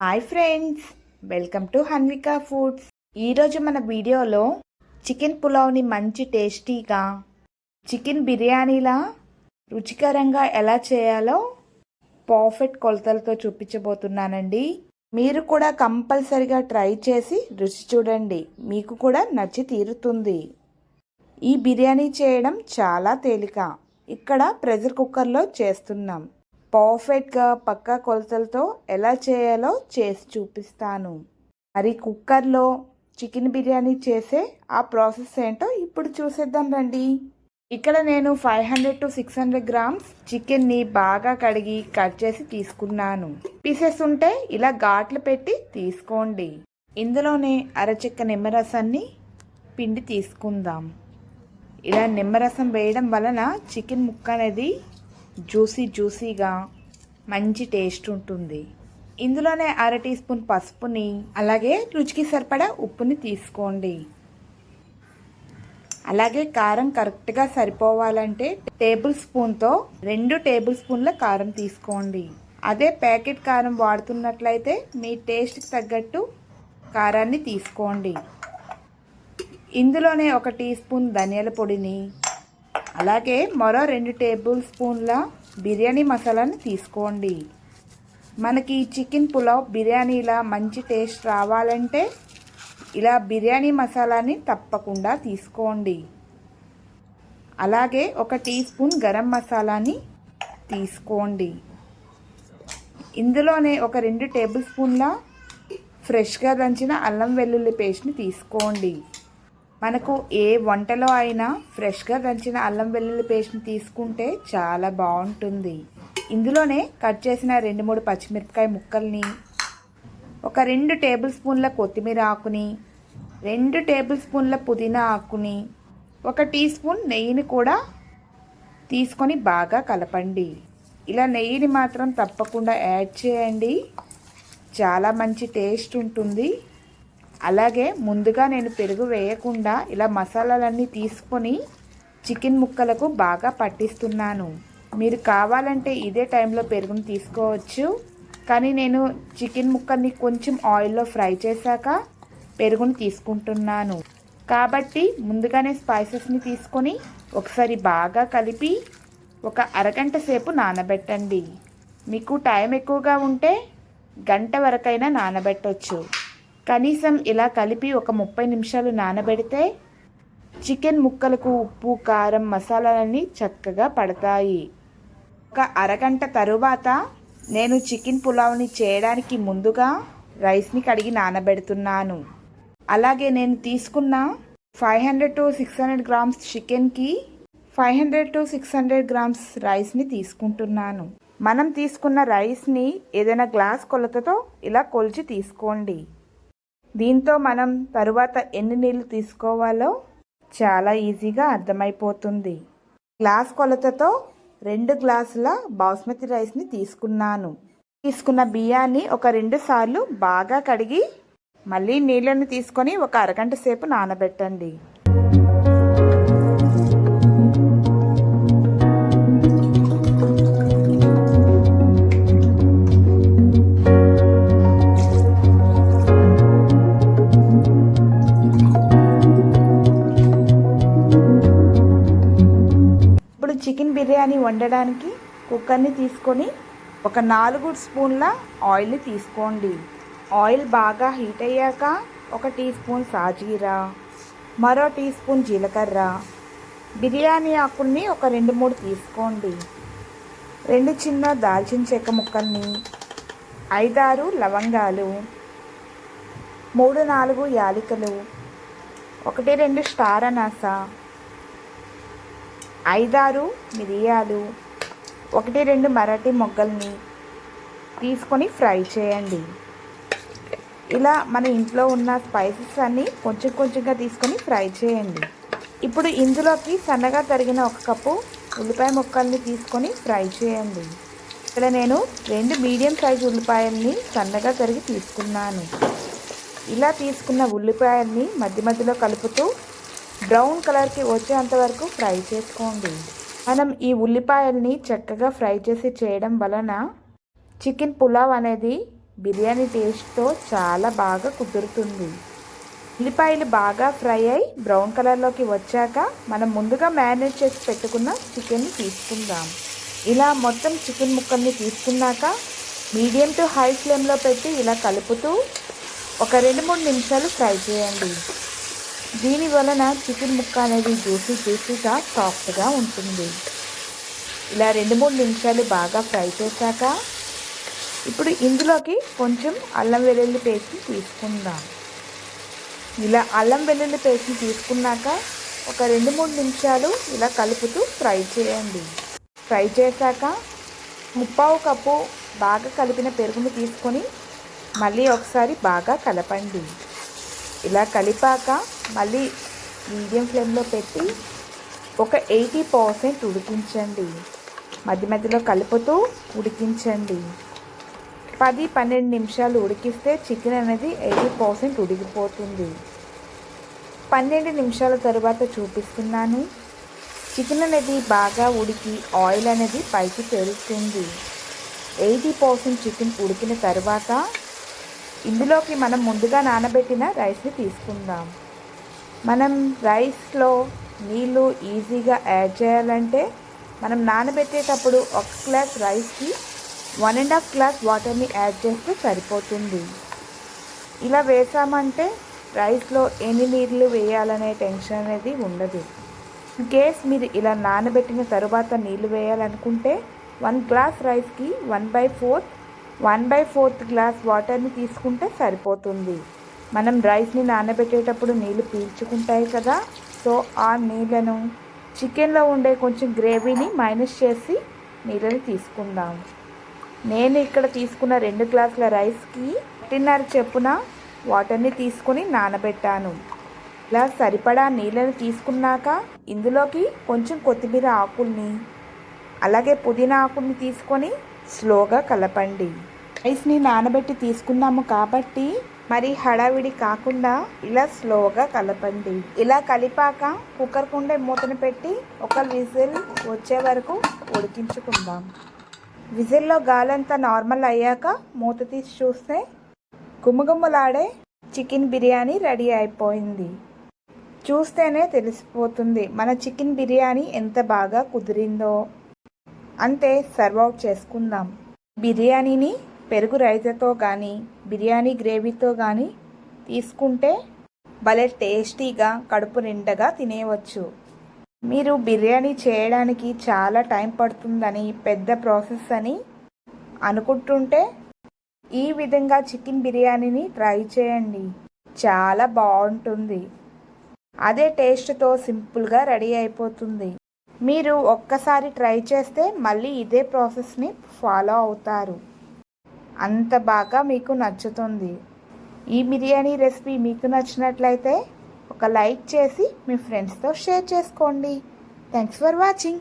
Hi friends welcome to Hanvika foods. ఈరోజు మన వీడియోలో చికెన్ పులావ్ని మంచి టేస్టీగా చికెన్ బిర్యానీలా రుచికరంగా ఎలా చేయాలో పర్ఫెక్ట్ కొలతలతో చూపించబోతున్నానండి. మీరు కూడా కంపల్సరిగా ట్రై చేసి రుచి చూడండి. మీకు కూడా నచ్చి తీరుతుంది. ఈ బిర్యానీ చేయడం చాలా తేలిక. ఇక్కడ ప్రెషర్ కుక్కర్లో చేస్తున్నాం. పర్ఫెక్ట్గా పక్కా కొలతలతో ఎలా చేయాలో చేసి చూపిస్తాను. మరి కుక్కర్లో చికెన్ బిర్యానీ చేసే ఆ ప్రాసెస్ ఏంటో ఇప్పుడు చూసేద్దాం రండి. ఇక్కడ నేను five hundred to six hundred grams చికెన్ని బాగా కడిగి కట్ చేసి తీసుకున్నాను. పీసెస్ ఉంటే ఇలా ఘాట్లు పెట్టి తీసుకోండి. ఇందులోనే అరచెక్క నిమ్మరసాన్ని పిండి తీసుకుందాం. ఇలా నిమ్మరసం వేయడం వలన చికెన్ ముక్క అనేది జ్యూసీ జ్యూసీగా మంచి టేస్ట్ ఉంటుంది. ఇందులోనే అర టీ స్పూన్ పసుపుని అలాగే రుచికి సరిపడా ఉప్పుని తీసుకోండి. అలాగే కారం కరెక్ట్గా సరిపోవాలంటే టేబుల్ స్పూన్తో రెండు టేబుల్ స్పూన్ల కారం తీసుకోండి. అదే ప్యాకెట్ కారం వాడుతున్నట్లయితే మీ టేస్ట్కి తగ్గట్టు కారాన్ని తీసుకోండి. ఇందులోనే ఒక టీ స్పూన్ ధనియాల పొడిని అలాగే మరో రెండు టేబుల్ స్పూన్ల బిర్యానీ మసాలాని తీసుకోండి. మనకి చికెన్ పులావ్ బిర్యానీలా మంచి టేస్ట్ రావాలంటే ఇలా బిర్యానీ మసాలాని తప్పకుండా తీసుకోండి. అలాగే ఒక టీ స్పూన్ గరం మసాలాని తీసుకోండి. ఇందులోనే ఒక రెండు టేబుల్ స్పూన్ల ఫ్రెష్గా దంచిన అల్లం వెల్లుల్లి పేస్ట్ని తీసుకోండి. మనకు ఏ వంటలో అయినా ఫ్రెష్గా దంచిన అల్లం వెల్లుల్లి పేస్ట్ని తీసుకుంటే చాలా బాగుంటుంది. ఇందులోనే కట్ చేసిన రెండు మూడు పచ్చిమిరపకాయ ముక్కల్ని ఒక రెండు టేబుల్ స్పూన్ల కొత్తిమీర ఆకుని రెండు టేబుల్ స్పూన్ల పుదీనా ఆకుని ఒక టీ స్పూన్ నెయ్యిని కూడా తీసుకొని బాగా కలపండి. ఇలా నెయ్యిని మాత్రం తప్పకుండా యాడ్ చేయండి. చాలా మంచి టేస్ట్ ఉంటుంది. అలాగే ముందుగా నేను పెరుగు వేయకుండా ఇలా మసాలాలన్నీ తీసుకొని చికెన్ ముక్కలకు బాగా పట్టిస్తున్నాను. మీరు కావాలంటే ఇదే టైంలో పెరుగును తీసుకోవచ్చు. కానీ నేను చికెన్ ముక్కల్ని కొంచెం ఆయిల్లో ఫ్రై చేశాక పెరుగును తీసుకుంటున్నాను. కాబట్టి ముందుగానే స్పైసెస్ని తీసుకొని ఒకసారి బాగా కలిపి ఒక అరగంట సేపు నానబెట్టండి. మీకు టైం ఎక్కువగా ఉంటే గంట వరకైనా నానబెట్టవచ్చు కనీసం ఇలా కలిపి ఒక ముప్పై నిమిషాలు నానబెడితే చికెన్ ముక్కలకు ఉప్పు కారం మసాలాలన్నీ చక్కగా పడతాయి. ఒక అరగంట తరువాత నేను చికెన్ పులావ్ని చేయడానికి ముందుగా రైస్ని కడిగి నానబెడుతున్నాను. అలాగే నేను తీసుకున్న five hundred to six hundred grams చికెన్కి five hundred to six hundred grams రైస్ని తీసుకుంటున్నాను. మనం తీసుకున్న రైస్ని ఏదైనా గ్లాస్ కొలతతో ఇలా కొలిచి తీసుకోండి. దీంతో మనం తరువాత ఎన్ని నీళ్ళు తీసుకోవాలో చాలా ఈజీగా అర్థమైపోతుంది. గ్లాస్ కొలతతో రెండు గ్లాసుల బాస్మతి రైస్ని తీసుకున్నాను. తీసుకున్న బియ్యాన్ని ఒక రెండు సార్లు బాగా కడిగి మళ్ళీ నీళ్ళను తీసుకొని ఒక అరగంట సేపు నానబెట్టండి. బిర్యానీ వండడానికి కుక్కర్ని తీసుకొని ఒక నాలుగు స్పూన్ల ఆయిల్ని తీసుకోండి. ఆయిల్ బాగా హీట్ అయ్యాక ఒక టీ స్పూన్ సాజీరా మరో టీ స్పూన్ జీలకర్ర. బిర్యానీ ఆకుల్ని ఒక రెండు మూడు తీసుకోండి. రెండు చిన్న దాల్చిన చెక్క ముక్కల్ని ఐదారు లవంగాలు మూడు నాలుగు యాలికలు ఒకటి రెండు స్టార్ అనాస ఐదారు మిరియాలు ఒకటి రెండు మరాఠీ మొగ్గల్ని తీసుకొని ఫ్రై చేయండి. ఇలా మన ఇంట్లో ఉన్న స్పైసెస్ అన్నీ కొంచెం కొంచెంగా తీసుకొని ఫ్రై చేయండి. ఇప్పుడు ఇందులోకి సన్నగా తరిగిన ఒక కప్పు ఉల్లిపాయ ముక్కల్ని తీసుకొని ఫ్రై చేయండి. ఇక్కడ నేను రెండు మీడియం సైజు ఉల్లిపాయల్ని సన్నగా తరిగి తీసుకున్నాను. ఇలా తీసుకున్న ఉల్లిపాయల్ని మధ్య మధ్యలో కలుపుతూ బ్రౌన్ కలర్కి వచ్చేంత వరకు ఫ్రై చేసుకోండి. మనం ఈ ఉల్లిపాయల్ని చక్కగా ఫ్రై చేసి చేయడం వలన చికెన్ పులావ్ అనేది బిర్యానీ టేస్ట్తో చాలా బాగా కుదురుతుంది. ఉల్లిపాయలు బాగా ఫ్రై అయి బ్రౌన్ కలర్లోకి వచ్చాక మనం ముందుగా మ్యారినేట్ చేసి పెట్టుకున్న చికెన్ని తీసుకుందాం. ఇలా మొత్తం చికెన్ ముక్కల్ని తీసుకున్నాక మీడియం టు హై ఫ్లేమ్లో పెట్టి ఇలా కలుపుతూ ఒక రెండు మూడు నిమిషాలు ఫ్రై చేయండి. దీని వలన చికెన్ ముక్క అనేది జ్యూసీ జ్యూసీగా సాఫ్ట్గా ఉంటుంది. ఇలా రెండు మూడు నిమిషాలు బాగా ఫ్రై చేశాక ఇప్పుడు ఇందులోకి కొంచెం అల్లం వెల్లుల్లి పేస్ట్ని తీసుకుందాం. ఇలా అల్లం వెల్లుల్లి పేస్ట్ని తీసుకున్నాక ఒక రెండు మూడు నిమిషాలు ఇలా కలుపుతూ ఫ్రై చేయండి. ఫ్రై చేశాక ముప్పావు కప్పు బాగా కలిపిన పెరుగును తీసుకొని మళ్ళీ ఒకసారి బాగా కలపండి. ఇలా కలిపాక మళ్ళీ మీడియం ఫ్లేమ్లో పెట్టి ఒక ఎయిటీ పర్సెంట్ ఉడికించండి. మధ్య మధ్యలో కలుపుతూ ఉడికించండి. పది పన్నెండు నిమిషాలు ఉడికిస్తే చికెన్ అనేది ఎయిటీ పర్సెంట్ ఉడికిపోతుంది. పన్నెండు నిమిషాల తరువాత చూపిస్తున్నాను. చికెన్ అనేది బాగా ఉడికి ఆయిల్ అనేది పైకి పెరుగుతుంది ఎయిటీ పర్సెంట్ చికెన్ ఉడికిన తర్వాత ఇందులోకి మనం ముందుగా నానబెట్టిన రైస్ని తీసుకుందాం. మనం రైస్లో నీళ్ళు ఈజీగా యాడ్ చేయాలంటే మనం నానబెట్టేటప్పుడు ఒక గ్లాస్ రైస్కి వన్ అండ్ హాఫ్ గ్లాస్ వాటర్ని యాడ్ చేస్తే సరిపోతుంది. ఇలా వేసామంటే రైస్లో ఎన్ని నీళ్ళు వేయాలనే టెన్షన్ అనేది ఉండదు. కేస్ మీరు ఇలా నానబెట్టిన తర్వాత నీళ్ళు వేయాలనుకుంటే వన్ గ్లాస్ రైస్కి one by fourth one by fourth glass వాటర్ని తీసుకుంటే సరిపోతుంది. మనం రైస్ని నానబెట్టేటప్పుడు నీళ్ళు పీల్చుకుంటాయి కదా. సో ఆ నీళ్ళను చికెన్లో ఉండే కొంచెం గ్రేవీని మైనస్ చేసి నీళ్ళని తీసుకుందాం. నేను ఇక్కడ తీసుకున్న రెండు గ్లాసుల రైస్కి ఒకటిన్నర చెప్పున వాటర్ని తీసుకొని నానబెట్టాను. ఇలా సరిపడా నీళ్ళని తీసుకున్నాక ఇందులోకి కొంచెం కొత్తిమీర ఆకుల్ని అలాగే పుదీనా ఆకుల్ని తీసుకొని స్లోగా కలపండి. రైస్ని నానబెట్టి తీసుకున్నాము కాబట్టి మరి హడావిడి కాకుండా ఇలా స్లోగా కలపండి. ఇలా కలిపాక కుక్కర్ కుండే మూతను పెట్టి ఒక విజిల్ వచ్చే వరకు ఉడికించుకుందాం. విజిల్లో గాలంతా నార్మల్ అయ్యాక మూత తీసి చూస్తే గుమ్మగుమ్మలాడే చికెన్ బిర్యానీ రెడీ అయిపోయింది. చూస్తేనే తెలిసిపోతుంది మన చికెన్ బిర్యానీ ఎంత బాగా కుదిరిందో. అంతే సర్వ్ అవుట్ చేసుకుందాం. బిర్యానీని పెరుగు రైతాతో కానీ బిర్యానీ గ్రేవీతో కానీ తీసుకుంటే భలే టేస్టీగా కడుపు నిండగా తినేయవచ్చు మీరు బిర్యానీ చేయడానికి చాలా టైం పడుతుందని పెద్ద ప్రాసెస్ అని అనుకుంటుంటే ఈ విధంగా చికెన్ బిర్యానీని ట్రై చేయండి. చాలా బాగుంటుంది. అదే టేస్ట్తో సింపుల్గా రెడీ అయిపోతుంది. మీరు ఒక్కసారి ట్రై చేస్తే మళ్ళీ ఇదే ప్రాసెస్ని ఫాలో అవుతారు. అంత బాగా మీకు నచ్చుతుంది. ఈ బిర్యానీ రెసిపీ మీకు నచ్చినట్లయితే ఒక లైక్ చేసి మీ ఫ్రెండ్స్తో షేర్ చేసుకోండి. Thanks for watching